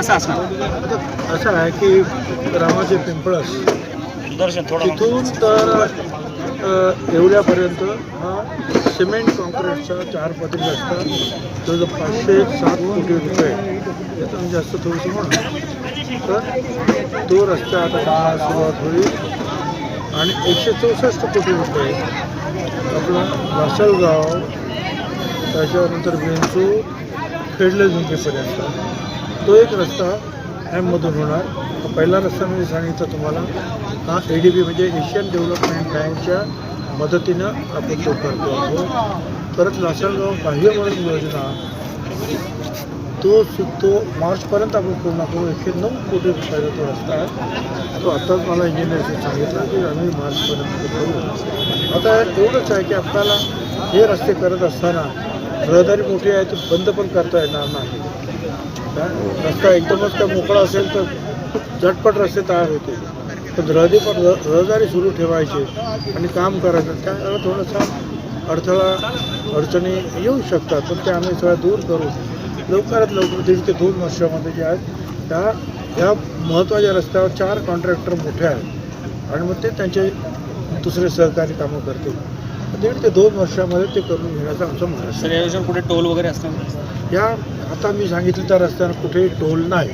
कसा असणार? असं आहे की रामाचे पिंपळस दर्शन तिथून तर एवढ्यापर्यंत हा सिमेंट कॉन्क्रीटचा चार पदरी रस्ता जवळजवळ पाचशे सात कोटी रुपये. यातून जास्त थोडंसं म्हणा तर तो रस्ता आता कामाला सुरुवात होईल. आणि एकशे चौसष्ट कोटी रुपये आपलं लासलगाव त्याच्यानंतर बेंचू खेडले झुंकेपर्यंत. तो एक रस्ता ॲममधून होणार. पहिला रस्ता मी सांगितलं तुम्हाला हा ए डी बी म्हणजे एशियन डेव्हलपमेंट बँकच्या मदतीनं आपण तो करतो आहोत. परत लासलगाव बाह्य म्हणून योजना तो तो मार्चपर्यंत आपण पूर्ण करू एकशे नऊ कोटी रुपयाचा तो रस्ता आहे. तो आत्ताच मला इंजिनिअरने सांगितलं की आम्ही मार्चपर्यंत करू. आता एवढंच आहे की आपल्याला हे रस्ते करत असताना रहदारी मोठी आहे ती बंद पण करता येणार नाही. काय रस्ता एकदमच काय मोकळा असेल तर झटपट रस्ते तयार होते पण रहदी पण रहदारी सुरू ठेवायची आणि काम करायचं त्यावेळेला थोडासा अडथळा अडचणी येऊ शकतात पण ते आम्ही सगळ्या दूर करू. लवकरात लवकर दीड ते दोन वर्षामध्ये जे आहेत त्या ह्या महत्त्वाच्या रस्त्यावर चार कॉन्ट्रॅक्टर मोठे आहेत. आणि मग ते त्यांचे दुसरे सहकारी कामं करतील. दीड ते दोन वर्षामध्ये ते करून घेण्याचा आमचा मानस सर या योजना कुठे टोल वगैरे असणार? या आता मी सांगितलं त्या रस्त्यावर कुठेही टोल नाही.